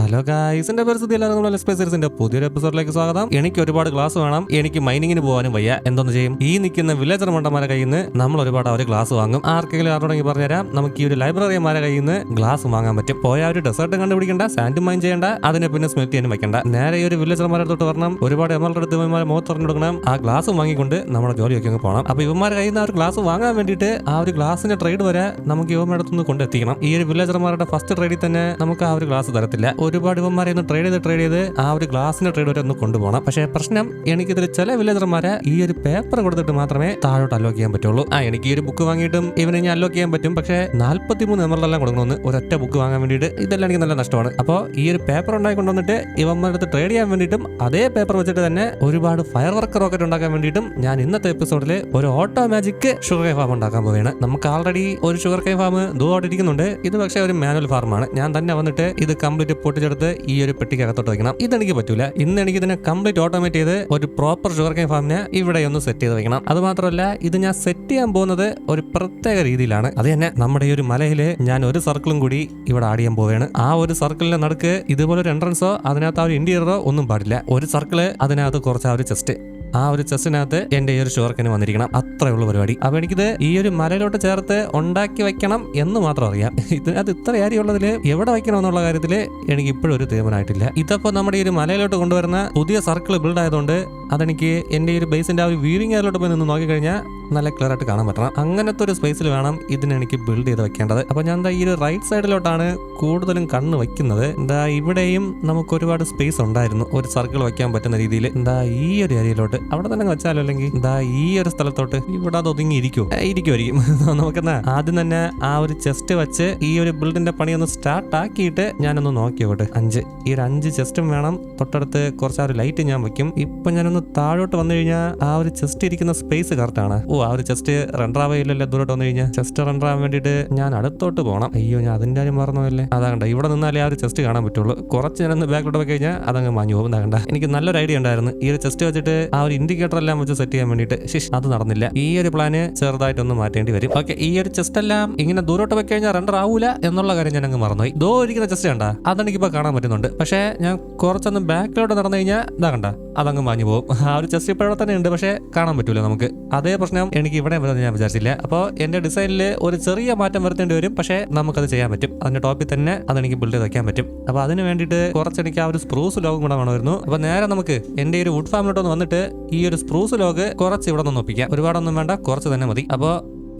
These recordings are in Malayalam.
ഹലോ ഗായ്സ് എന്റെ പരിസ്ഥിതി എല്ലാവരും നമ്മൾ സ്പേസേഴ്സിന്റെ പുതിയൊരു എപ്പിസോഡിലേക്ക് സ്വാഗതം. എനിക്ക് ഒരുപാട് ഗ്ലാസ് വേണം. എനിക്ക് മൈനിങ്ങിന് പോകാനും വയ്യ. എന്തോന്ന് ചെയ്യും? ഈ നിൽക്കുന്ന വില്ലേജർ മണ്ടന്മാരെ കയ്യിൽ നിന്ന് നമ്മൾ ഒരുപാട് അവർ ഗ്ലാസ് വാങ്ങും. ആർക്കെങ്കിലും ആരോടെങ്കിൽ പറഞ്ഞുതരാം നമുക്ക് ഈ ഒരു ലൈബ്രറിമാരെ കയ്യിൽ നിന്ന് ഗ്ലാസ് വാങ്ങാൻ പറ്റും. പോയ ഒരു ഡെസേർട്ട് കണ്ടുപിടിക്കേണ്ട. സാൻഡ് മൈൻ ചെയ്യേണ്ട. അതിനെ പിന്നെ സ്മെൽറ്റ് ചെയ്യാനും വെക്കണ്ട. നേരെ ഈ ഒരു വില്ലേജർമാരെ അടുത്തോട്ട് വരണം. ഒരുപാട് എമകളുടെ അടുത്ത് ഇവന്മാരെ മുഖത്ത് പറഞ്ഞു കൊടുക്കണം. ആ ഗ്ലാസ് വാങ്ങിക്കൊണ്ട് നമ്മുടെ ജോലിയൊക്കെ അങ്ങ് പോകണം അപ്പൊ ഇവന്മാരെ കയ്യിൽ നിന്ന് ആ ഒരു ഗ്ലാസ് വാങ്ങാൻ വേണ്ടിയിട്ട് ആ ഒരു ഗ്ലാസിന്റെ ട്രേഡ് വരെ നമുക്ക് ഇവന്മാരുടെ അടുത്തുനിന്ന് കൊണ്ടെത്തിക്കണം. ഈ ഒരു വില്ലേജർമാരുടെ ഫസ്റ്റ് ട്രേഡിൽ തന്നെ നമുക്ക് ആ ഒരു ഗ്ലാസ് തരത്തില്ല. ഒരുപാട് ഇവന്മാരെയൊന്ന് ട്രേഡ് ചെയ്ത് ട്രേഡ് ചെയ്ത് ആ ഒരു ഗ്ലാസിന്റെ ട്രേഡ് വരെ ഒന്ന് കൊണ്ടുപോകണം. പക്ഷേ പ്രശ്നം എനിക്കിതിൽ ചില വില്ലേജർമാരെ ഈ ഒരു പേപ്പർ കൊടുത്തിട്ട് മാത്രമേ താഴോട്ട് അലോക്ക് ചെയ്യാൻ പറ്റുള്ളൂ. ആ എനിക്ക് ഈ ഒരു ബുക്ക് വാങ്ങിയിട്ടും ഇവനെ ഞാൻ അലോക്ക് ചെയ്യാൻ പറ്റും. പക്ഷേ നാല്പത്തിമൂന്ന് എമറലെല്ലാം കൊടുക്കണമെന്ന് ഒരൊറ്റ ബുക്ക് വാങ്ങാൻ വേണ്ടിയിട്ട് ഇതെല്ലാം എനിക്ക് നല്ല നഷ്ടമാണ്. അപ്പോൾ ഈ ഒരു പേപ്പർ ഉണ്ടായി കൊണ്ടുവന്നിട്ട് ഇവന്മാരുടെ അടുത്ത് ട്രേഡ് ചെയ്യാൻ വേണ്ടിയിട്ടും അതേ പേപ്പർ വെച്ചിട്ട് തന്നെ ഒരുപാട് ഫയർ വർക്ക് റോക്കറ്റ് ഉണ്ടാക്കാൻ വേണ്ടിയിട്ടും ഞാൻ ഇന്നത്തെ എപ്പിസോഡിൽ ഒരു ഓട്ടോ മാജിക് ഷുഗർ കൈ ഫാം ഉണ്ടാക്കാൻ പോവുകയാണ്. നമുക്ക് ആൾറെഡി ഒരു ഷുഗർ കൈ ഫാം ദൂരോട്ടിരിക്കുന്നുണ്ട്. ഇത് പക്ഷേ ഒരു മാനുവൽ ഫാർമാണ് ഞാൻ തന്നെ വന്നിട്ട് ഇത് കംപ്ലീറ്റ് പൊട്ടിച്ചെടുത്ത് ഈ ഒരു പെട്ടിക്കകത്തോട്ട് വെക്കണം. ഇതെനിക്ക് പറ്റൂല. ഇന്ന് എനിക്ക് ഇതിനെ കംപ്ലീറ്റ് ഓട്ടോമേറ്റ് ചെയ്ത് ഒരു പ്രോപ്പർ ഷുഗർ കെയിൻ ഫാമിനെ ഇവിടെ ഒന്ന് സെറ്റ് ചെയ്ത് വെക്കണം. അത് മാത്രമല്ല ഇത് ഞാൻ സെറ്റ് ചെയ്യാൻ പോകുന്നത് ഒരു പ്രത്യേക രീതിയിലാണ്. അത് തന്നെ നമ്മുടെ ഈ ഒരു മലയിൽ ഞാൻ ഒരു സർക്കിളും കൂടി ഇവിടെ ആഡ് ചെയ്യാൻ പോവുകയാണ്. ആ ഒരു സർക്കിളിന്റെ നടുക്ക് ഇതുപോലെ ഒരു എൻട്രൻസോ അതിനകത്ത് ആ ഒരു ഇന്റീരിയറോ ഒന്നും പാടില്ല. ഒരു സർക്കിൾ അതിനകത്ത് കുറച്ച് ആ ഒരു ചെസ്റ്റ് ആ ഒരു ചെസ്സിനകത്ത് എന്റെ ഈ ഒരു ഷുവർക്കന് വന്നിരിക്കണം. അത്രേ ഉള്ളൂ പരിപാടി. അപ്പൊ എനിക്കിത് ഈ ഒരു മലയിലോട്ട് ചേർത്ത് ഉണ്ടാക്കി വെക്കണം എന്ന് മാത്രം അറിയാം. ഇതിനകത്ത് ഇത്ര കാര്യമുള്ളതിൽ എവിടെ വയ്ക്കണം എന്നുള്ള കാര്യത്തിൽ എനിക്ക് ഇപ്പോഴും ഒരു തീരുമാനമായിട്ടില്ല. ഇതപ്പോൾ നമ്മുടെ ഈ ഒരു മലയിലോട്ട് കൊണ്ടുവരുന്ന പുതിയ സർക്കിൾ ബിൽഡ് ആയതുകൊണ്ട് അതെനിക്ക് എന്റെ ഈ ഒരു ബേസിന്റെ ആ ഒരു വീലിംഗ് ഏരിയയിലോട്ട് പോയി നിന്ന് നോക്കിക്കഴിഞ്ഞാൽ നല്ല ക്ലിയർ ആയിട്ട് കാണാൻ പറ്റണം. അങ്ങനത്തെ ഒരു സ്പേസിൽ വേണം ഇതിനെ എനിക്ക് ബിൽഡ് ചെയ്ത് വെക്കേണ്ടത്. അപ്പൊ ഞാൻ എന്താ ഈ ഒരു റൈറ്റ് സൈഡിലോട്ടാണ് കൂടുതലും കണ്ണ് വെക്കുന്നത് എന്താ ഇവിടെയും നമുക്ക് ഒരുപാട് സ്പേസ് ഉണ്ടായിരുന്നു. ഒരു സർക്കിൾ വെക്കാൻ പറ്റുന്ന രീതിയിൽ എന്താ ഈ ഒരു ഏരിയയിലോട്ട് അവിടെ തന്നെ വെച്ചാലോ അല്ലെങ്കിൽ? എന്താ ഈ ഒരു സ്ഥലത്തോട്ട് ഇവിടെ അത് ഒതുങ്ങി ഇരിക്കും. ഇരിക്കുമായിരിക്കും നമുക്കെന്നാ ആദ്യം തന്നെ ആ ഒരു ചെസ്റ്റ് വെച്ച് ഈ ഒരു ബിൽഡിന്റെ പണി ഒന്ന് സ്റ്റാർട്ട് ആക്കിയിട്ട് ഞാനൊന്ന് നോക്കിയോട്ടെ അഞ്ച്. ഈ ഒരു അഞ്ച് ചെസ്റ്റും വേണം. തൊട്ടടുത്ത് കുറച്ച് ആ ഒരു ലൈറ്റ് ഞാൻ വെക്കും. ഇപ്പൊ ഞാനൊന്ന് താഴോട്ട് വന്നു കഴിഞ്ഞാൽ ആ ഒരു ചെസ്റ്റ് ഇരിക്കുന്ന സ്പേസ് കറക്റ്റ് ആണ്. ഓ ആ ഒരു ചെസ്റ്റ് റെൻഡറാവയില്ലല്ലോ ദൂരോട്ട് വന്നു കഴിഞ്ഞാൽ ചെസ്റ്റ് റെൻഡറാവാൻ വേണ്ടിയിട്ട് ഞാൻ അടുത്തോട്ട് പോകണം അയ്യോ ഞാൻ അതിന്റെ കാര്യം മറന്നുപോയല്ലേ അതാ കണ്ട ഇവിടെ നിന്നാലേ ആ ഒരു ചെസ്റ്റ് കാണാൻ പറ്റുള്ളൂ. കുറച്ച് ഞാനൊന്ന് ബാക്കിലോട്ട് പോയി കഴിഞ്ഞാൽ അതങ്ങ് മാഞ്ഞു പോകും. കണ്ട എനിക്ക് നല്ലൊരു ഐഡിയ ഉണ്ടായിരുന്നു. ഈ ഒരു ചെസ്റ്റ് വെച്ചിട്ട് ആ ഒരു ഇൻഡിക്കേറ്റർ എല്ലാം വെച്ച് സെറ്റ് ചെയ്യാൻ വേണ്ടിയിട്ട് ശിഷ് അത് നടന്നില്ല. ഈ ഒരു പ്ലാന് ചെറുതായിട്ടൊന്ന് മാറ്റേണ്ടി വരും. ഓക്കെ ഈ ഒരു ചെസ്റ്റ് എല്ലാം ഇങ്ങനെ ദൂരോട്ട് പോയി കഴിഞ്ഞാൽ റെൻഡർ ആവൂല എന്നുള്ള കാര്യം ഞാൻ അങ്ങ് മറന്നുപോയി. ദോ ഇരിക്കുന്ന ചെസ്റ്റ് കണ്ട അതെനിക്കിപ്പോൾ കാണാൻ പറ്റുന്നുണ്ട്. പക്ഷേ ഞാൻ കുറച്ചൊന്ന് ബാക്കിലോട്ട് നടന്നു കഴിഞ്ഞാൽ ഇതാ കണ്ട. അതങ്ങ് മാഞ്ഞു പോകും ആ ഒരു ചെസ്റ്റ് ഇപ്പോൾ തന്നെ ഉണ്ട് പക്ഷേ കാണാൻ പറ്റൂല നമുക്ക്. അതേ പ്രശ്നം എനിക്ക് ഇവിടെ വരുന്നത് ഞാൻ വിചാരിച്ചില്ല. അപ്പോൾ എന്റെ ഡിസൈനിൽ ഒരു ചെറിയ മാറ്റം വരുത്തേണ്ടി വരും പക്ഷേ നമുക്കത് ചെയ്യാൻ പറ്റും. അതിന്റെ ടോപ്പിൽ തന്നെ അതെനിക്ക് ബിൽഡ് ചെയ്ത് വയ്ക്കാൻ പറ്റും. അപ്പോൾ അതിന് വേണ്ടിയിട്ട് കുറച്ച് എനിക്ക് ആ ഒരു സ്പ്രൂസ് ലോഗും കൂടെ വേണമായിരുന്നു. അപ്പോൾ നേരെ നമുക്ക് എന്റെ ഈ ഒരു വുഡ് ഫാമിലോട്ട് ഒന്ന് വന്നിട്ട് ഈ ഒരു സ്പ്രൂസ് ലോഗ് കുറച്ച് ഇവിടെ നിന്ന് ഒപ്പിക്കാം. ഒരുപാടൊന്നും വേണ്ട കുറച്ച് തന്നെ മതി. അപ്പോൾ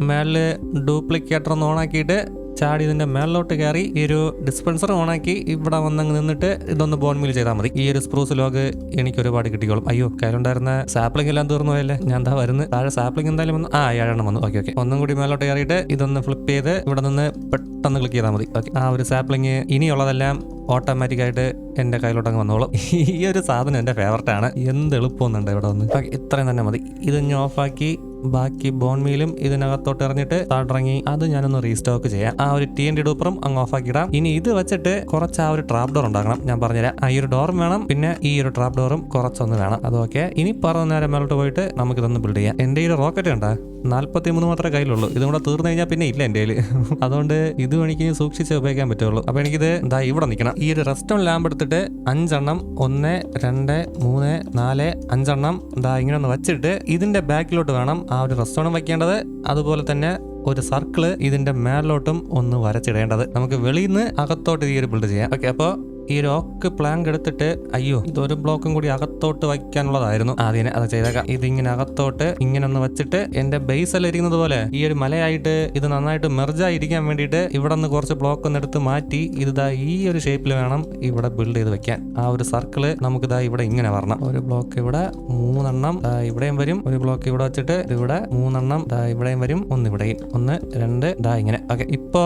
മേളിൽ ഡ്യൂപ്ലിക്കേറ്റർ ഒന്ന് ഓണാക്കിയിട്ട് ചാടി ഇതിന്റെ മേളിലോട്ട് കയറി ഈ ഒരു ഡിസ്പെൻസർ ഓണാക്കി ഇവിടെ വന്നങ്ങ് നിന്നിട്ട് ഇതൊന്ന് ബോൺ മീൽ ചെയ്താൽ മതി. ഈ ഒരു സ്പ്രൂസ് ലോഗ് എനിക്ക് ഒരുപാട് കിട്ടിക്കോളും. അയ്യോ കയ്യിലുണ്ടായിരുന്ന സാപ്ലിംഗ് എല്ലാം തീർന്നു പോയല്ലേ? ഞാൻ എന്താ വരുന്നത് താഴെ സാപ്ലിംഗ് എന്തായാലും വന്നു. ആ ഏഴെണ്ണം വന്നു. ഓക്കെ ഓക്കെ ഒന്നും കൂടി മേലോട്ട് കയറിയിട്ട് ഇതൊന്ന് ഫ്ലിപ്പ് ചെയ്ത് ഇവിടെ നിന്ന് പെട്ടെന്ന് ക്ലിക്ക് ചെയ്താൽ മതി. ഓക്കെ ആ ഒരു സാപ്ലിംഗ് ഇനിയുള്ളതെല്ലാം ഓട്ടോമാറ്റിക് ആയിട്ട് എന്റെ കയ്യിലോട്ട് അങ്ങ് വന്നോളും. ഈ ഒരു സാധനം എന്റെ ഫേവററ്റ് ആണ്. എന്ത് എളുപ്പമൊന്നുണ്ട് ഇവിടെ വന്ന്. ഇത്രയും തന്നെ മതി. ഇത് ഞാൻ ഓഫാക്കി ബാക്കി ബോൺ മീലും ഇതിനകത്തോട്ട് എറിഞ്ഞിട്ട് താടിറങ്ങി. അത് ഞാനൊന്ന് റീസ്റ്റോക്ക് ചെയ്യാം. ആ ഒരു ടി എൻ ഡി ഡൂപ്പറും അങ്ങ് ഇടാം ഇനി ഇത് വെച്ചിട്ട് കുറച്ച് ആ ഒരു ട്രാപ്പ് ഡോർ ഉണ്ടാക്കണം. ഞാൻ പറഞ്ഞുതരാം. ആ ഒരു ഡോറും വേണം. പിന്നെ ഈ ഒരു ട്രാപ്പ് ഡോറും കുറച്ചൊന്ന് വേണം. അതൊക്കെ ഇനി പറഞ്ഞ നേരം മേലോട്ട് പോയിട്ട് നമുക്കിതൊന്ന് ബിൽഡ് ചെയ്യാം. എന്റെ ഈ റോക്കറ്റ് ഉണ്ട് നാല്പത്തി മൂന്ന് മാത്രമേ കയ്യിലുള്ളൂ. ഇതും കൂടെ തീർന്നു കഴിഞ്ഞാൽ പിന്നെ ഇല്ല എന്റെ കയ്യിൽ. അതുകൊണ്ട് ഇതും എനിക്ക് സൂക്ഷിച്ച് ഉപയോഗിക്കാൻ പറ്റുള്ളൂ. അപ്പൊ എനിക്കിത് ദാ ഇവിടെ നിൽക്കണം. ഈ ഒരു റെസ്റ്റോൺ ലാമ്പ് എടുത്തിട്ട് അഞ്ചെണ്ണം ഒന്ന് രണ്ട് മൂന്ന് നാല് അഞ്ചെണ്ണം ദാ ഇങ്ങനെ ഒന്ന് വെച്ചിട്ട് ഇതിന്റെ ബാക്കിലോട്ട് വേണം. ഒരു റെസ്റ്റോണം വയ്ക്കേണ്ടത് അതുപോലെ തന്നെ ഒരു സർക്കിൾ ഇതിന്റെ മേളിലോട്ടും ഒന്ന് വരച്ചിടേണ്ടത്. നമുക്ക് വെളിയിൽ നിന്ന് അകത്തോട്ട് ഈ ഒരു ബിൽഡ് ചെയ്യാം. ഓക്കെ അപ്പോൾ ഈ ലോക്ക് പ്ലാങ്ക് എടുത്തിട്ട് അയ്യോ ഇതൊരു ബ്ലോക്കും കൂടി അകത്തോട്ട് വയ്ക്കാനുള്ളതായിരുന്നു. ആദ്യം അത് ചെയ്തേക്കാം. ഇതിങ്ങനെ അകത്തോട്ട് ഇങ്ങനെ ഒന്ന് വെച്ചിട്ട് എന്റെ ബേസ് എല്ലാം ഇരിക്കുന്നത് പോലെ ഈ ഒരു മലയായിട്ട് ഇത് നന്നായിട്ട് മെർജായിരിക്കാൻ വേണ്ടിയിട്ട് ഇവിടെ നിന്ന് കുറച്ച് ബ്ലോക്ക് ഒന്ന് എടുത്ത് മാറ്റി ഇതാ ഈ ഒരു ഷേപ്പിൽ വേണം ഇവിടെ ബിൽഡ് ചെയ്ത് വെക്കാൻ. ആ ഒരു സർക്കിൾ നമുക്ക് ഇതാ ഇവിടെ ഇങ്ങനെ വരണം. ഒരു ബ്ലോക്ക് ഇവിടെ മൂന്നെണ്ണം ഇവിടെയും വരും. ഒരു ബ്ലോക്ക് ഇവിടെ വെച്ചിട്ട് ഇവിടെ മൂന്നെണ്ണം ഇവിടെയും വരും. ഒന്ന് ഇവിടെയും ഒന്ന് രണ്ട് ഇതാ ഇങ്ങനെ. ഓക്കെ ഇപ്പോ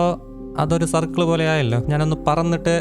അതൊരു സർക്കിൾ പോലെ ആയല്ലോ. ഞാനൊന്ന് പറന്നിട്ട്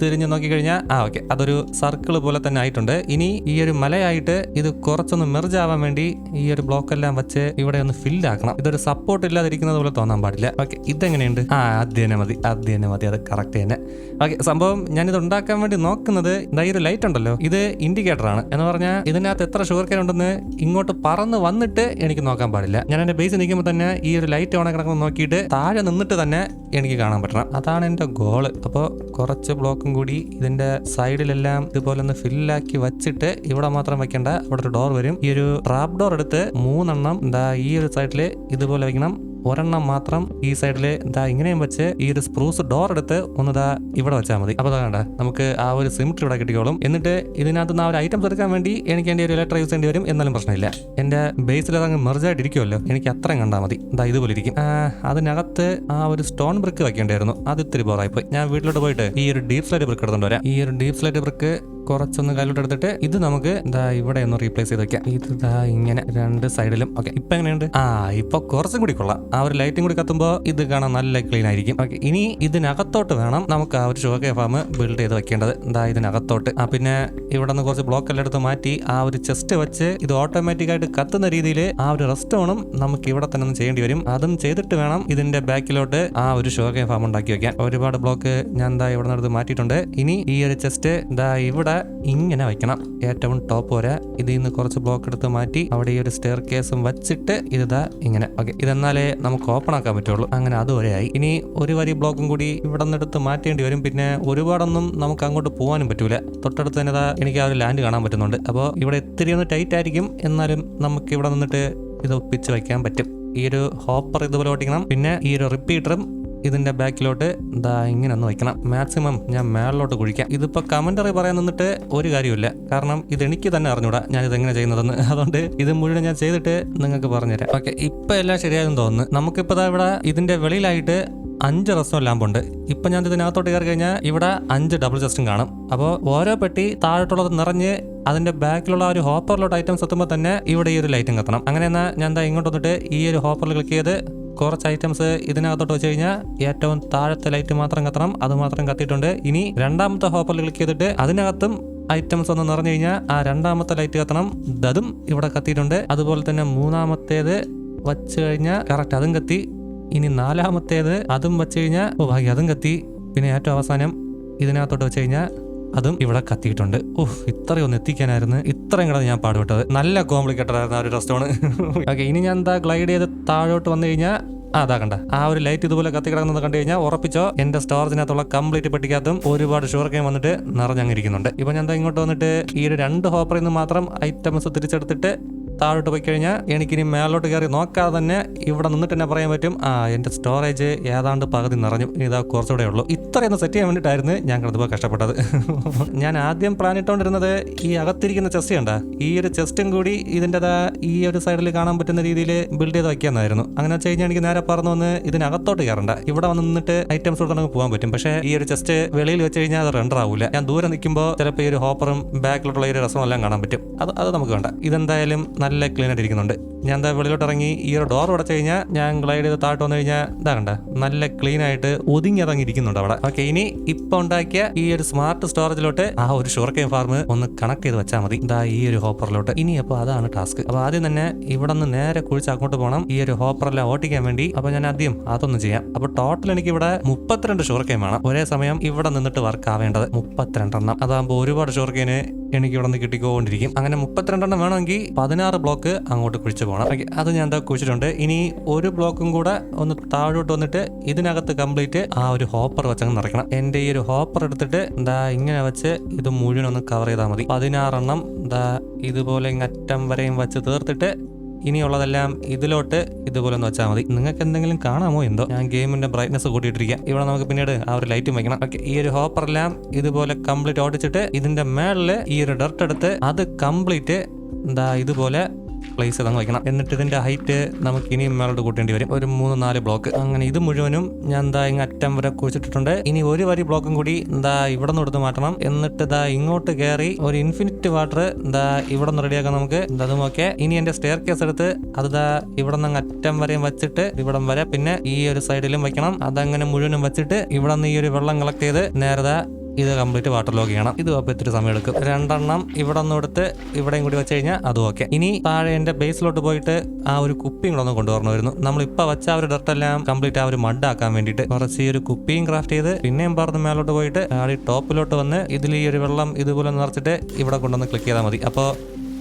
തിരിഞ്ഞു നോക്കിക്കഴിഞ്ഞാൽ ആ ഓക്കെ. അതൊരു സർക്കിൾ പോലെ തന്നെ ആയിട്ടുണ്ട്. ഇനി ഈ ഒരു മലയായിട്ട് ഇത് കുറച്ചൊന്ന് മെർജ് ആവാൻ വേണ്ടി ഈ ഒരു ബ്ലോക്ക് എല്ലാം വെച്ച് ഇവിടെ ഒന്ന് ഫില്ല് ആക്കണം. ഇതൊരു സപ്പോർട്ട് ഇല്ലാതിരിക്കുന്നത് പോലെ തോന്നാൻ പാടില്ല. ഓക്കെ ഇതെങ്ങനെയുണ്ട്? ആ തന്നെ മതി തന്നെ മതി. അത് കറക്റ്റ് തന്നെ. ഓക്കെ സംഭവം ഞാനിത് ഉണ്ടാക്കാൻ വേണ്ടി നോക്കുന്നത് ഈ ഒരു ലൈറ്റ് ഉണ്ടല്ലോ. ഇത് ഇൻഡിക്കേറ്റർ ആണ്. എന്ന് പറഞ്ഞാൽ ഇതിനകത്ത് എത്ര ഷുഗർ കെയർ ഉണ്ടെന്ന് ഇങ്ങോട്ട് പറന്ന് വന്നിട്ട് എനിക്ക് നോക്കാൻ പാടില്ല. ഞാൻ എന്റെ ബേസ് നിൽക്കുമ്പോൾ തന്നെ ഈ ഒരു ലൈറ്റ് ഓണ കിടക്കുമ്പോൾ നോക്കിയിട്ട് താഴെ നിന്നിട്ട് തന്നെ എനിക്ക് കാണാൻ പറ്റണം. അതാണ് എന്റെ ഗോൾ അപ്പോൾ കുറച്ച് ബ്ലോക്ക് ബ്ലോക്കും കൂടി ഇതിന്റെ സൈഡിലെല്ലാം ഇതുപോലെ ഒന്ന് ഫില്ലാക്കി വെച്ചിട്ട് ഇവിടെ മാത്രം വെക്കേണ്ട. അവിടെ ഒരു ഡോർ വരും. ഈ ഒരു ട്രാപ്പ് ഡോർ എടുത്ത് മൂന്നെണ്ണം എന്താ ഈ ഒരു സൈഡിൽ ഇതുപോലെ വെക്കണം. ഒരെണ്ണം മാത്രം ഈ സൈഡിൽ ഇതാ ഇങ്ങനെയും വെച്ച് ഈ ഒരു സ്പ്രൂസ് ഡോർ എടുത്ത് ഒന്ന് ദാ ഇവിടെ വെച്ചാൽ മതി. അപ്പോൾ കണ്ട നമുക്ക് ആ ഒരു സിമിട്രി ഇവിടെ കിട്ടിക്കോളും. എന്നിട്ട് ഇതിനകത്ത് ആ ഒരു ഐറ്റംസ് എടുക്കാൻ വേണ്ടി എനിക്ക് എന്റെ ഒരു ഇലക്ട്രിക് യൂസ് ചെയ്യേണ്ടി വരും. എന്നാലും പ്രശ്നമില്ല. എന്റെ ബേസിൽ അതങ്ങ് മെർജായിട്ട് ഇരിക്കുമല്ലോ എനിക്ക് അത്രയും കണ്ടാൽ മതി. ഇതാ ഇതുപോലെ ഇരിക്കും. അതിനകത്ത് ആ ഒരു സ്റ്റോൺ ബ്രിക്ക് വെക്കേണ്ടായിരുന്നു. അത് ഇത്തിരി ബോറായിപ്പോയി ഞാൻ വീട്ടിലോട്ട് പോയിട്ട് ഈ ഒരു ഡീപ് സ്ലൈറ്റ് ബ്രിക്ക് എടുത്തോണ്ട് വരാം. ഈ ഒരു ഡീപ് സ്ലൈറ്റ് ബ്രിക്ക് കുറച്ചൊന്ന് കാലോട്ട് എടുത്തിട്ട് ഇത് നമുക്ക് ഇതാ ഇവിടെ ഒന്ന് റീപ്ലേസ് ചെയ്ത് വെക്കാം. ഇത് ഇതാ ഇങ്ങനെ രണ്ട് സൈഡിലും ഓക്കെ ഇപ്പൊ എങ്ങനെയുണ്ട്? ആ ഇപ്പൊ കുറച്ചും കൂടി കൊള്ളാം. ആ ഒരു ലൈറ്റും കൂടി കത്തുമ്പോൾ ഇത് കാണാൻ നല്ല ക്ലീൻ ആയിരിക്കും. ഓക്കെ ഇനി ഇതിനകത്തോട്ട് വേണം നമുക്ക് ആ ഒരു ഷോക്കെ ഫാം ബിൽഡ് ചെയ്ത് വെക്കേണ്ടത്. ഇതാ ഇതിനകത്തോട്ട്. ആ പിന്നെ ഇവിടെ നിന്ന് കുറച്ച് ബ്ലോക്ക് എല്ലാം എടുത്ത് മാറ്റി ആ ഒരു ചെസ്റ്റ് വെച്ച് ഇത് ഓട്ടോമാറ്റിക് ആയിട്ട് കത്തുന്ന രീതിയിൽ ആ ഒരു റെസ്റ്റോണും നമുക്ക് ഇവിടെ തന്നെ ഒന്ന് ചെയ്യേണ്ടി വരും. അതും ചെയ്തിട്ട് വേണം ഇതിന്റെ ബാക്കിലോട്ട് ആ ഒരു ഷോക്കെ ഫാം ഉണ്ടാക്കി വെക്കാൻ. ഒരുപാട് ബ്ലോക്ക് ഞാൻ ദാ ഇവിടെ നിന്ന് മാറ്റിയിട്ടുണ്ട്. ഇനി ഈ ഒരു ചെസ്റ്റ് ദാ ഇവിടെ ഇങ്ങനെ വെക്കണം. ഏറ്റവും ടോപ്പ് വരെ ഇതിൽ നിന്ന് കുറച്ച് ബ്ലോക്ക് എടുത്ത് മാറ്റി അവിടെ ഈ ഒരു സ്റ്റെയർ കേസും വെച്ചിട്ട് ഇത് ഇങ്ങനെ. ഓക്കെ ഇതെന്നാലേ നമുക്ക് ഓപ്പൺ ആക്കാൻ പറ്റുള്ളൂ. അങ്ങനെ അതുവരെ ആയി. ഇനി ഒരു വരി ബ്ലോക്കും കൂടി ഇവിടെ നിന്ന് എടുത്ത് മാറ്റേണ്ടി വരും. പിന്നെ ഒരുപാടൊന്നും നമുക്ക് അങ്ങോട്ട് പോകാനും പറ്റൂല. തൊട്ടടുത്ത് തന്നെ എനിക്ക് ആ ഒരു ലാൻഡ് കാണാൻ പറ്റുന്നുണ്ട്. അപ്പോൾ ഇവിടെ ഇത്തിരി ഒന്ന് ടൈറ്റ് ആയിരിക്കും. എന്നാലും നമുക്ക് ഇവിടെ നിന്നിട്ട് ഇത് ഒപ്പിച്ച് വയ്ക്കാൻ പറ്റും. ഈ ഒരു ഹോപ്പർ ഇതുപോലെ ഓട്ടിക്കണം പിന്നെ ഈ ഒരു റിപ്പീറ്ററും ഇതിന്റെ ബാക്കിലോട്ട് ദാ ഇങ്ങനെ ഒന്ന് വയ്ക്കണം. മാക്സിമം ഞാൻ മേളിലോട്ട് കുഴിക്കാം. ഇതിപ്പോ കമന്ററി പറയാൻ നിന്നിട്ട് ഒരു കാര്യമില്ല കാരണം ഇത് എനിക്ക് തന്നെ അറിഞ്ഞൂടാ ഞാൻ ഇത് എങ്ങനെ ചെയ്യുന്നതെന്ന്. അതുകൊണ്ട് ഇത് മുഴുവൻ ഞാൻ ചെയ്തിട്ട് നിങ്ങൾക്ക് പറഞ്ഞുതരാം. ഓക്കെ ഇപ്പൊ എല്ലാം ശരിയായെന്ന് തോന്നുന്നു. നമുക്കിപ്പോ ദാ ഇവിടെ ഇതിന്റെ വെളിയിലായിട്ട് അഞ്ച് റെസ്റ്റോറന്റ് ലാമ്പുണ്ട്. ഇപ്പൊ ഞാൻ ഇതിനകത്തോട്ട് കയറി കഴിഞ്ഞാൽ ഇവിടെ അഞ്ച് ഡബിൾ ചെസ്റ്റും കാണും. അപ്പോൾ ഓരോ പെട്ടി താഴോട്ടുള്ളത് നിറഞ്ഞ് അതിന്റെ ബാക്കിലുള്ള ഒരു ഹോപ്പറിലോട്ട് ഐറ്റംസ് എത്തുമ്പോൾ തന്നെ ഇവിടെ ഈ ഒരു ലൈറ്റും കത്തണം അങ്ങനെ എന്നാൽ ഞാൻ എന്താ ഇങ്ങോട്ട് വന്നിട്ട് ഈ ഒരു ഹോപ്പറിൽ ക്ലിക്ക് ചെയ്ത് കുറച്ച് ഐറ്റംസ് ഇതിനകത്തോട്ട് വെച്ച് കഴിഞ്ഞാൽ ഏറ്റവും താഴത്തെ ലൈറ്റ് മാത്രം കത്തണം. അത് മാത്രം കത്തിയിട്ടുണ്ട്. ഇനി രണ്ടാമത്തെ ഹോപ്പറിൽ ക്ലിക്ക് ചെയ്തിട്ട് അതിനകത്തും ഐറ്റംസ് ഒന്ന് നിറഞ്ഞു കഴിഞ്ഞാൽ ആ രണ്ടാമത്തെ ലൈറ്റ് കത്തണം. അതും ഇവിടെ കത്തിയിട്ടുണ്ട്. അതുപോലെ തന്നെ മൂന്നാമത്തേത് വച്ച് കഴിഞ്ഞാൽ കറക്റ്റ് അതും കത്തി. ഇനി നാലാമത്തേത് അതും വെച്ച് കഴിഞ്ഞാൽ ഓ ഭാഗ്യം അതും കത്തി. പിന്നെ ഏറ്റവും അവസാനം ഇതിനകത്തോട്ട് വെച്ച് കഴിഞ്ഞാൽ അതും ഇവിടെ കത്തിയിട്ടുണ്ട്. ഓഹ് ഒന്ന് എത്തിക്കാനായിരുന്നു. ഇത്രയും കിടന്ന് ഞാൻ പാടുപെട്ടത്. നല്ല കോംപ്ലിക്കേറ്റഡ് ആയിരുന്നു ആ ഒരു റെസ്റ്റോണ് ഓക്കെ ഇനി ഞാൻ എന്താ ഗ്ലൈഡ് ചെയ്ത് താഴോട്ട് വന്നു കഴിഞ്ഞാൽ അതാ കണ്ട. ആ ഒരു ലൈറ്റ് ഇതുപോലെ കത്തി കിടക്കുന്നത് കണ്ടു കഴിഞ്ഞാൽ ഉറപ്പിച്ചോ എന്റെ സ്റ്റോറേജിനകത്തുള്ള കംപ്ലീറ്റ് പെട്ടിക്കകത്തും ഒരുപാട് ഷുഗർ കെയിം വന്നിട്ട് നിറഞ്ഞങ്ങിരിക്കുന്നുണ്ട് ഇപ്പൊ ഞാൻ എന്താ ഇങ്ങോട്ട് വന്നിട്ട് ഈ ഒരു രണ്ട് ഹോപ്പറിൽ നിന്ന് മാത്രം ഐറ്റംസ് തിരിച്ചെടുത്തിട്ട് താഴോട്ട് പോയി കഴിഞ്ഞാൽ എനിക്കിനി മേലോട്ട് കയറി നോക്കാതെ തന്നെ ഇവിടെ നിന്നിട്ട് തന്നെ പറയാൻ പറ്റും. ആ എന്റെ സ്റ്റോറേജ് ഏതാണ്ട് പകുതി നിറഞ്ഞു. ഇനി ഇതാ കുറച്ചുകൂടെ ഉള്ളൂ. ഇത്രയൊന്ന് സെറ്റ് ചെയ്യാൻ വേണ്ടിയിട്ടായിരുന്നു ഞാൻ കിടന്നപ്പോൾ കഷ്ടപ്പെട്ടത്. ഞാൻ ആദ്യം പ്ലാൻ ഇട്ടുകൊണ്ടിരുന്നത് ഈ അകത്തിരിക്കുന്ന ചെസ്റ്റ് കണ്ട? ഈ ഒരു ചെസ്റ്റും കൂടി ഇതിന്റെതാ ഈ ഒരു സൈഡിൽ കാണാൻ പറ്റുന്ന രീതിയിൽ ബിൽഡ് ചെയ്ത് വയ്ക്കാമെന്നായിരുന്നു അങ്ങനെ വെച്ച് കഴിഞ്ഞാൽ എനിക്ക് നേരെ പറഞ്ഞു വന്ന് ഇതിനകത്തോട്ട് കയറണ്ട. ഇവിടെ വന്ന് നിന്നിട്ട് ഐറ്റംസ് കൊടുത്തു പോകാൻ പറ്റും. പക്ഷേ ഈ ഒരു ചെസ്റ്റ് വെളിയിൽ വെച്ച് കഴിഞ്ഞാൽ അത് റെൻഡർ ആവില്ല ഞാൻ ദൂരെ നിൽക്കുമ്പോൾ ചിലപ്പോൾ ഈ ഒരു ഹോപ്പറും ബാക്കിലോട്ടുള്ള ഈ ഒരു രസവും എല്ലാം കാണാൻ പറ്റും. അത് അത് നമുക്ക് വേണ്ട. ഇതെന്തായാലും നല്ല ക്ലീൻ ആയിട്ട് ഇരിക്കുന്നുണ്ട്. ഞാൻ എന്താ വെളിയിലോട്ട് ഇറങ്ങി ഈ ഒരു ഡോർ അടച്ചു കഴിഞ്ഞാൽ ഞാൻ ഗ്ലൈഡ് ചെയ്ത് താഴ്ത്ത് വന്നു കഴിഞ്ഞാൽ ഇതാ കണ്ട നല്ല ക്ലീൻ ആയിട്ട് ഒതുങ്ങി അതങ്ങ് ഇരിക്കുന്നുണ്ട് അവിടെ. ഓക്കെ ഇനി ഇപ്പൊ ഉണ്ടാക്കിയ ഈ ഒരു സ്മാർട്ട് സ്റ്റോറേജിലോട്ട് ആ ഒരു ഷുഗർ ഫാർമ് ഒന്ന് കണക്ട് ചെയ്ത് വെച്ചാൽ മതി. ഇതാ ഈ ഒരു ഹോപ്പറിലോട്ട് ഇനി അപ്പോൾ അതാണ് ടാസ്ക് അപ്പോൾ ആദ്യം തന്നെ ഇവിടെ നിന്ന് നേരെ കുഴിച്ച് അങ്ങോട്ട് പോകണം ഈ ഒരു ഹോപ്പറെല്ലാം ഓട്ടിക്കാൻ വേണ്ടി. അപ്പോൾ ഞാൻ ആദ്യം അതൊന്ന് ചെയ്യാം. അപ്പോൾ ടോട്ടൽ എനിക്ക് ഇവിടെ മുപ്പത്തിരണ്ട് ഷുഗർ കെയിം വേണം. ഒരേ സമയം ഇവിടെ നിന്നിട്ട് വർക്ക് ആവേണ്ടത് മുപ്പത്തിരണ്ടെണ്ണം. അതാകുമ്പോൾ ഒരുപാട് ഷുഗർ കെയിന് എനിക്ക് ഇവിടെ നിന്ന് കിട്ടിക്കൊണ്ടിരിക്കും. അങ്ങനെ മുപ്പത്തിരണ്ടെണ്ണം വേണമെങ്കിൽ പതിനാറ് ബ്ലോക്ക് അങ്ങോട്ട് കുഴിച്ച് പോകണം ഓക്കെ അത് ഞാൻ എന്താ കുഴിച്ചിട്ടുണ്ട്. ഇനി ഒരു ബ്ലോക്കും കൂടെ ഒന്ന് താഴോട്ട് വന്നിട്ട് ഇതിനകത്ത് കംപ്ലീറ്റ് ആ ഒരു ഹോപ്പർ വെച്ചങ്ങ് നിറയ്ക്കണം. എന്റെ ഈ ഒരു ഹോപ്പർ എടുത്തിട്ട് എന്താ ഇങ്ങനെ വെച്ച് ഇത് മുഴുവൻ ഒന്ന് കവർ ചെയ്താൽ മതി. പതിനാറെണ്ണം എന്താ ഇതുപോലെ ഇങ്ങറ്റം വരെയും വെച്ച് തീർത്തിട്ട് ഇനിയുള്ളതെല്ലാം ഇതിലോട്ട് ഇതുപോലെ ഒന്ന് വെച്ചാൽ മതി. നിങ്ങൾക്ക് എന്തെങ്കിലും കാണാമോ എന്തോ? ഞാൻ ഗെയിമിന്റെ ബ്രൈറ്റ്നസ് കൂട്ടിയിട്ടിരിക്കാം. ഇവിടെ നമുക്ക് പിന്നീട് ആ ഒരു ലൈറ്റും വെക്കണം. ഓക്കെ ഈ ഒരു ഹോപ്പർ എല്ലാം ഇതുപോലെ കംപ്ലീറ്റ് ഓടിച്ചിട്ട് ഇതിന്റെ മേളിൽ ഈ ഒരു ഡർട്ട് എടുത്ത് അത് കംപ്ലീറ്റ് എന്താ ഇതുപോലെ പ്ലേസ് ചെയ്ത് വയ്ക്കണം. എന്നിട്ട് ഇതിന്റെ ഹൈറ്റ് നമുക്ക് ഇനിയും മേലോട്ട് കൂട്ടേണ്ടി വരും. ഒരു മൂന്ന് നാല് ബ്ലോക്ക് അങ്ങനെ ഇത് മുഴുവനും ഞാൻ എന്താ ഇങ്ങ് അറ്റം വരെ കുഴിച്ചിട്ടിട്ടുണ്ട്. ഇനി ഒരു വരി ബ്ലോക്കും കൂടി എന്താ ഇവിടെ നിന്ന് എടുത്ത് മാറ്റണം. എന്നിട്ട് ഇതാ ഇങ്ങോട്ട് കയറി ഒരു ഇൻഫിനിറ്റ് വാട്ടർ എന്താ ഇവിടെ നിന്ന് റെഡിയാക്കാം നമുക്ക്. അതും ഓക്കെ ഇനി എന്റെ സ്റ്റെയർ കേസ് എടുത്ത് അത് ദാ ഇവിടെ നിന്ന് അറ്റം വരെയും വെച്ചിട്ട് ഇവിടം വരെ പിന്നെ ഈ ഒരു സൈഡിലും വയ്ക്കണം. അതങ്ങനെ മുഴുവനും വെച്ചിട്ട് ഇവിടെ നിന്ന് ഈ ഒരു വെള്ളം കളക്ട് ചെയ്ത് നേരത്തെ ഇത് കംപ്ലീറ്റ് വാട്ടർ ലോഗ് ചെയ്യണം ഇത് അപ്പോൾ ഇത്തിരി സമയം എടുക്കും. രണ്ടെണ്ണം ഇവിടെ ഒന്ന് എടുത്ത് ഇവിടെയും കൂടി വെച്ച് കഴിഞ്ഞാൽ അതും ഓക്കെ ഇനി താഴെ എന്റെ ബേസിലോട്ട് പോയിട്ട് ആ ഒരു കുപ്പിയും കൂടെ ഒന്ന് കൊണ്ടുവരണമായിരുന്നു. നമ്മളിപ്പോൾ വെച്ച ആ ഒരു ഡർട്ടെല്ലാം കംപ്ലീറ്റ് ആ ഒരു മഡ് ആക്കാൻ വേണ്ടിയിട്ട് കുറച്ച് ഈ ഒരു കുപ്പിയും ക്രാഫ്റ്റ് ചെയ്ത് പിന്നെയും പറഞ്ഞ് മേലോട്ട് പോയിട്ട് ആ ടോപ്പിലോട്ട് വന്ന് ഇതിൽ ഈ ഒരു വെള്ളം ഇതുപോലെ നിറച്ചിട്ട് ഇവിടെ കൊണ്ടുവന്ന് ക്ലിക്ക് ചെയ്താൽ മതി. അപ്പോൾ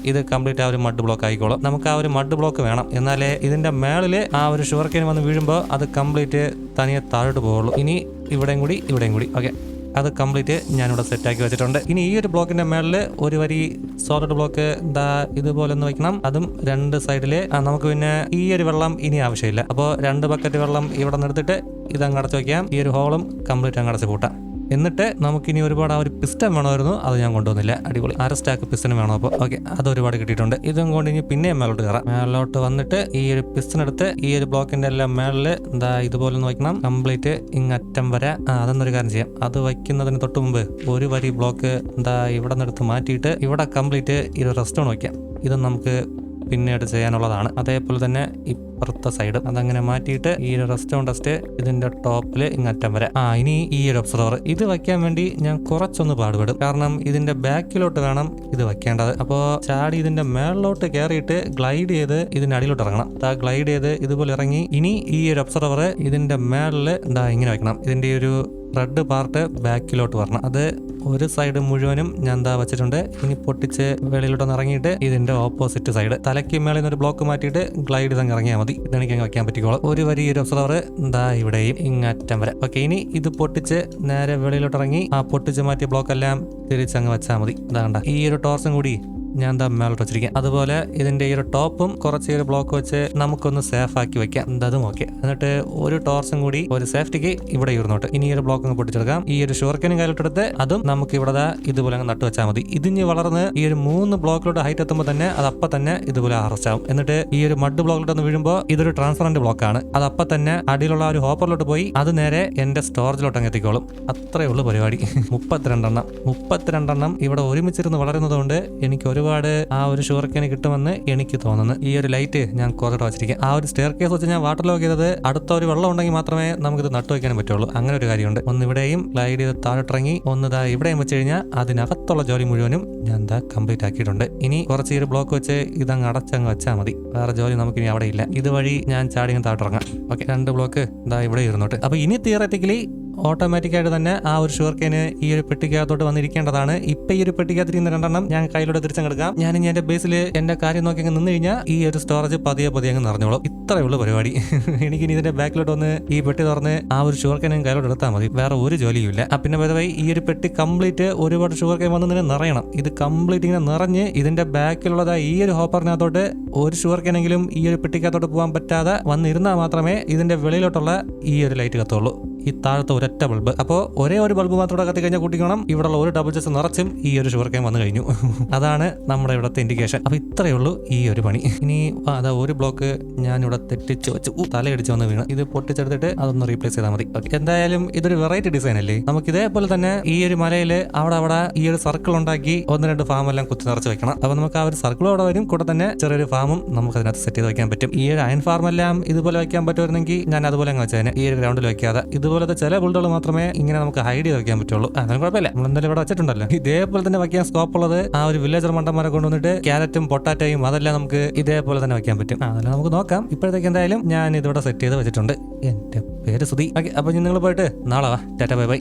ഇത് കംപ്ലീറ്റ് ആ ഒരു മഡ് ബ്ലോക്ക് ആയിക്കോളും. നമുക്ക് ആ ഒരു മഡ് ബ്ലോക്ക് വേണം. എന്നാലേ ഇതിന്റെ മേളിൽ ആ ഒരു ഷുഗർ കെയിൻ വന്ന് വീഴുമ്പോൾ അത് കംപ്ലീറ്റ് തനിയെ താഴോട്ട് പോവുള്ളൂ. ഇനി ഇവിടെയും കൂടി ഇവിടെയും കൂടി. ഓക്കെ അത് കംപ്ലീറ്റ് ഞാനിവിടെ സെറ്റാക്കി വെച്ചിട്ടുണ്ട്. ഇനി ഈ ഒരു ബ്ലോക്കിന്റെ മേളിൽ ഒരു വരി സോളിഡ് ബ്ലോക്ക് എന്താ ഇതുപോലെ ഒന്ന് വെക്കണം. അതും രണ്ട് സൈഡിൽ നമുക്ക് പിന്നെ ഈ ഒരു വെള്ളം ഇനി ആവശ്യമില്ല. അപ്പോൾ രണ്ട് ബക്കറ്റ് വെള്ളം ഇവിടെ നിന്ന് എടുത്തിട്ട് ഇതങ്ങ് അടച്ചു വയ്ക്കാം ഈ ഒരു ഹോളും കംപ്ലീറ്റ് അങ്ങ് അടച്ച് കൂട്ടാം എന്നിട്ട് നമുക്കിനി ഒരുപാട് ആ ഒരു പിസ്റ്റൻ വേണമായിരുന്നു. അത് ഞാൻ കൊണ്ടുവന്നില്ല. അടിപൊളി. അര സ്റ്റാക്ക് പിസ്റ്റൻ വേണം അപ്പോൾ. ഓക്കെ. അത് ഒരുപാട് കിട്ടിയിട്ടുണ്ട്. ഇതും കൊണ്ട് ഇനി പിന്നെയും മേലോട്ട് കയറാം. മേലോട്ട് വന്നിട്ട് ഈ ഒരു പിസ്റ്റൻ എടുത്ത് ഈ ഒരു ബ്ലോക്കിന്റെ എല്ലാം മേളിൽ എന്താ ഇതുപോലെ ഒന്ന് വയ്ക്കണം. കംപ്ലീറ്റ് ഇങ്ങറ്റം വരെ. അതൊന്നൊരു കാര്യം ചെയ്യാം. അത് വയ്ക്കുന്നതിന് തൊട്ട് മുമ്പ് ഒരു വരി ബ്ലോക്ക് എന്താ ഇവിടെ നിന്നെടുത്ത് മാറ്റിയിട്ട് ഇവിടെ കംപ്ലീറ്റ് ഈ ഒരു റെസ്റ്റോൺ വയ്ക്കാം. ഇത് നമുക്ക് പിന്നീട് ചെയ്യാനുള്ളതാണ്. അതേപോലെ തന്നെ ഇപ്പുറത്തെ സൈഡ് അതങ്ങനെ മാറ്റിയിട്ട് ഈ ഒരു റെസ്റ്റോൺ ടെസ്റ്റ് ഇതിന്റെ ടോപ്പിൽ ഇങ്ങറ്റം വരെ. ആ ഇനി ഈ ഒരു ഒബ്സർവർ ഇത് വയ്ക്കാൻ വേണ്ടി ഞാൻ കുറച്ചൊന്ന് പാടുപെടും. കാരണം ഇതിന്റെ ബാക്കിലോട്ട് വേണം ഇത് വെക്കേണ്ടത് അപ്പോൾ ചാടി ഇതിന്റെ മേളിലോട്ട് കയറിയിട്ട് ഗ്ലൈഡ് ചെയ്ത് ഇതിന്റെ അടിയിലോട്ട് ഇറങ്ങണം. ആ ഗ്ലൈഡ് ചെയ്ത് ഇതുപോലെ ഇറങ്ങി ഇനി ഈ ഒരു ഒബ്സർവർ ഇതിന്റെ മേളിൽ ഇങ്ങനെ വെക്കണം ഇതിന്റെ ഒരു റെഡ് പാർട്ട് ബാക്കിലോട്ട് വരണം. അത് ഒരു സൈഡ് മുഴുവനും ഞാൻ എന്താ വെച്ചിട്ടുണ്ട്. ഇനി പൊട്ടിച്ച് വെളിയിലോട്ടൊന്ന് ഇറങ്ങിയിട്ട് ഇതിന്റെ ഓപ്പോസിറ്റ് സൈഡ് തലയ്ക്ക് മേളിൽ നിന്ന് ഒരു ബ്ലോക്ക് മാറ്റിയിട്ട് ഗ്ലൈഡ് ഇതങ്ങ് ഇറങ്ങിയാൽ മതി. ഇതെനിക്ക് അങ്ങ് വെക്കാൻ പറ്റിക്കോളും ഒരു വരി ഒരു ഒബ്സർവർ എന്താ ഇവിടെയും ഇങ്ങറ്റം വരെ. ഓക്കെ ഇനി ഇത് പൊട്ടിച്ച് നേരെ വെളിയിലോട്ട് ഇറങ്ങി ആ പൊട്ടിച്ച് മാറ്റിയ ബ്ലോക്ക് എല്ലാം തിരിച്ചങ്ങ് വെച്ചാൽ മതി. ഇതാണ്ട ഈ ഒരു ടോർച്ചും കൂടി ഞാൻ മേലോട്ട് വെച്ചിരിക്കാം അതുപോലെ ഇതിന്റെ ഈ ഒരു ടോപ്പും കുറച്ച് ഒരു ബ്ലോക്ക് വെച്ച് നമുക്കൊന്ന് സേഫ് ആക്കി വെക്കാം. അതും ഓക്കെ എന്നിട്ട് ഒരു ടോർച്ചും കൂടി ഒരു സേഫ്റ്റിക്ക് ഇവിടെ ഇരുന്നോട്ട്. ഇനി ഈ ഒരു ബ്ലോക്ക് അങ്ങ് പൊട്ടിച്ചെടുക്കാം. ഈ ഒരു ഷുവർക്കനും കയ്യിലിട്ടെടുത്ത് അതും നമുക്ക് ഇവിടെ ഇതുപോലെ അങ്ങ് നട്ടു വെച്ചാൽ മതി. ഇതിഞ്ഞ് വളർന്ന് ഈ ഒരു മൂന്ന് ബ്ലോക്കിലോട്ട് ഹൈറ്റ് എത്തുമ്പോൾ തന്നെ അത് അപ്പം തന്നെ ഇതുപോലെ അറസ്റ്റ് ആവും. എന്നിട്ട് ഈ ഒരു മഡ് ബ്ലോക്കിലോട്ട് ഒന്ന് വീഴുമ്പോൾ ഇതൊരു ട്രാൻസ്പറന്റ് ബ്ലോക്കാണ് അത് അപ്പം തന്നെ അടിയിലുള്ള ഒരു ഹോപ്പറിലോട്ട് പോയി അത് നേരെ എന്റെ സ്റ്റോറേജിലോട്ട് അങ്ങ് എത്തിക്കോളും. അത്രേ ഉള്ളൂ പരിപാടി. മുപ്പത്തിരണ്ടെണ്ണം. മുപ്പത്തിരണ്ടെണ്ണം ഇവിടെ ഒരുമിച്ചിരുന്ന് വളരുന്നതുകൊണ്ട് എനിക്ക് ഒരുപാട് ആ ഒരു ഷുവർക്കേന് കിട്ടുമെന്ന് എനിക്ക് തോന്നുന്നു. ഈ ഒരു ലൈറ്റ് ഞാൻ കുറച്ചിട്ട് വെച്ചിരിക്കാം. ആ ഒരു സ്റ്റെയർ കേസ് വെച്ച് ഞാൻ വാട്ടർ ലോക്ക് ചെയ്തത് അടുത്ത ഒരു വെള്ളം ഉണ്ടെങ്കിൽ മാത്രമേ നമുക്കിത് നട്ടു വയ്ക്കാൻ പറ്റുള്ളൂ. അങ്ങനെ ഒരു കാര്യമുണ്ട്. ഒന്ന് ഇവിടെയും ഗ്ലൈഡ് ചെയ്ത് താഴോട്ടിറങ്ങി ഒന്ന് ദാ ഇവിടെയും വെച്ച് കഴിഞ്ഞാൽ അതിനകത്തുള്ള ജോലി മുഴുവനും ഞാൻ ദാ കംപ്ലീറ്റ് ആക്കിയിട്ടുണ്ട്. ഇനി കുറച്ച് ഒരു ബ്ലോക്ക് വെച്ച് ഇതങ്ങ് അടച്ചങ്ങ് വെച്ചാൽ മതി. വേറെ ജോലി നമുക്കിനി അവിടെ ഇല്ല. ഇതുവഴി ഞാൻ ചാടി താഴെ താഴോട്ടിറങ്ങാം. ഓക്കെ രണ്ട് ബ്ലോക്ക് ദാ ഇവിടെ ഇരുന്നോട്ട്. അപ്പൊ ഇനി തിയററ്റിക്കലി ഓട്ടോമാറ്റിക്കായിട്ട് തന്നെ ആ ഒരു ഷുഗർ കെയിന് ഈ ഒരു പെട്ടിക്കകത്തോട്ട് വന്നിരിക്കേണ്ടതാണ്. ഇപ്പൊ ഈ ഒരു പെട്ടിക്കകത്തിരിക്കുന്ന രണ്ടെണ്ണം ഞാൻ കയ്യിലൂടെ തിരിച്ചെടുക്കാം ഞാൻ ഇനി എന്റെ ബേസിൽ എന്റെ കാര്യം നോക്കി അങ്ങ് നിന്ന് കഴിഞ്ഞാൽ ഈ ഒരു സ്റ്റോറേജ് പതിയെ പതിയെ അങ്ങ് നിറഞ്ഞോളും. ഇത്രയേ ഉള്ളൂ പരിപാടി. എനിക്ക് ഇനി ഇതിന്റെ ബാക്കിലോട്ട് വന്ന് ഈ പെട്ടി തുറന്ന് ആ ഒരു ഷുഗർ കെയിൻ കയ്യിലോട്ട് എടുത്താൽ മതി. വേറെ ഒരു ജോലിയും ഇല്ല. ആ, പിന്നെ പതിവായി ഈ ഒരു പെട്ടി കംപ്ലീറ്റ് ഒരുപാട് ഷുഗർ കെയിൻ വന്ന് ഇതിനെ നിറയണം. ഇത് കംപ്ലീറ്റ് ഇങ്ങനെ നിറഞ്ഞ് ഇതിന്റെ ബാക്കിലുള്ളത് ഈ ഒരു ഹോപ്പറിനകത്തോട്ട് ഒരു ഷുഗർ കെയിനെങ്കിലും ഈ ഒരു പെട്ടിക്കകത്തോട്ട് പോകാൻ പറ്റാതെ വന്നിരുന്നാൽ മാത്രമേ ഇതിന്റെ വെളിയിലോട്ടുള്ള ഈ ഒരു ലൈറ്റ് കത്തുള്ളൂ. ഈ താഴത്തെ ഒരൊറ്റ ബൾബ് അപ്പോൾ ഒരേ ഒരു ബൾബ് മാത്രം കത്തി കഴിഞ്ഞാൽ കൂട്ടിക്കണം. ഇവിടെയുള്ള ഒരു ഡബിൾ ചെസ് നിറച്ചും ഈ ഒരു ഷുഗർ ക്യാൻ വന്നു കഴിഞ്ഞു. അതാണ് നമ്മുടെ ഇവിടുത്തെ ഇൻഡിക്കേഷൻ അപ്പോൾ ഇത്രയേ ഉള്ളൂ ഈ ഒരു പണി. ഇനി അതാ ഒരു ബ്ലോക്ക് ഞാൻ ഇവിടെ തെറ്റിച്ച് വെച്ച്. തലയടിച്ച് വന്ന് വീണ്. ഇത് പൊട്ടിച്ചെടുത്തിട്ട് അതൊന്ന് റീപ്ലേസ് ചെയ്താൽ മതി. എന്തായാലും ഇതൊരു വെറൈറ്റി ഡിസൈൻ അല്ലേ? നമുക്ക് ഇതേപോലെ തന്നെ ഈ ഒരു മലയിൽ അവിടെ അവിടെ ഈ ഒരു സർക്കിൾ ഉണ്ടാക്കി ഒന്ന് രണ്ട് ഫാം എല്ലാം കുത്തി നിറച്ച് വെക്കണം. അപ്പോൾ നമുക്ക് ആ ഒരു സർക്കിൾ അവിടെ വരും. കൂടെ തന്നെ ചെറിയൊരു ഫാമും നമുക്ക് അതിനകത്ത് സെറ്റ് ചെയ്ത് വെക്കാൻ പറ്റും. ഈ ഒരു അയൺ ഫാം എല്ലാം ഇതുപോലെ വെക്കാൻ പറ്റുമായിരുന്നെങ്കിൽ ഞാൻ അതുപോലെ അങ്ങ് വെച്ചേനെ. ഈ ഒരു ഗ്രൗണ്ടിൽ വെക്കാതെ. ഇതുപോലത്തെ ചില ബിൽഡുകൾ മാത്രമേ ഇങ്ങനെ നമുക്ക് ഹൈഡ് ചെയ്ത് വെക്കാൻ പറ്റുള്ളൂ. അതിന് കുഴപ്പമില്ല. നമ്മൾ എന്തായാലും ഇവിടെ വെച്ചിട്ടുണ്ടല്ലോ. ഇതേപോലെ തന്നെ വെക്കാൻ സ്കോപ്പ് ഉള്ളത് ആ ഒരു വില്ലേജർ മണ്ടന്മാരെ കൊണ്ടുവന്നിട്ട് ക്യാരറ്റും പൊട്ടാറ്റയും അതെല്ലാം നമുക്ക് ഇതേപോലെ തന്നെ വെക്കാൻ പറ്റും. അതെല്ലാം നമുക്ക് നോക്കാം. ഇപ്പോഴത്തേക്ക് എന്തായാലും ഞാൻ ഇതിവിടെ സെറ്റ് ചെയ്ത് വെച്ചിട്ടുണ്ട്. എന്റെ പേര് സുധി ഓക്കെ അപ്പൊ നിങ്ങൾ പോയിട്ട് നാളെ വാ. Tata bye bye.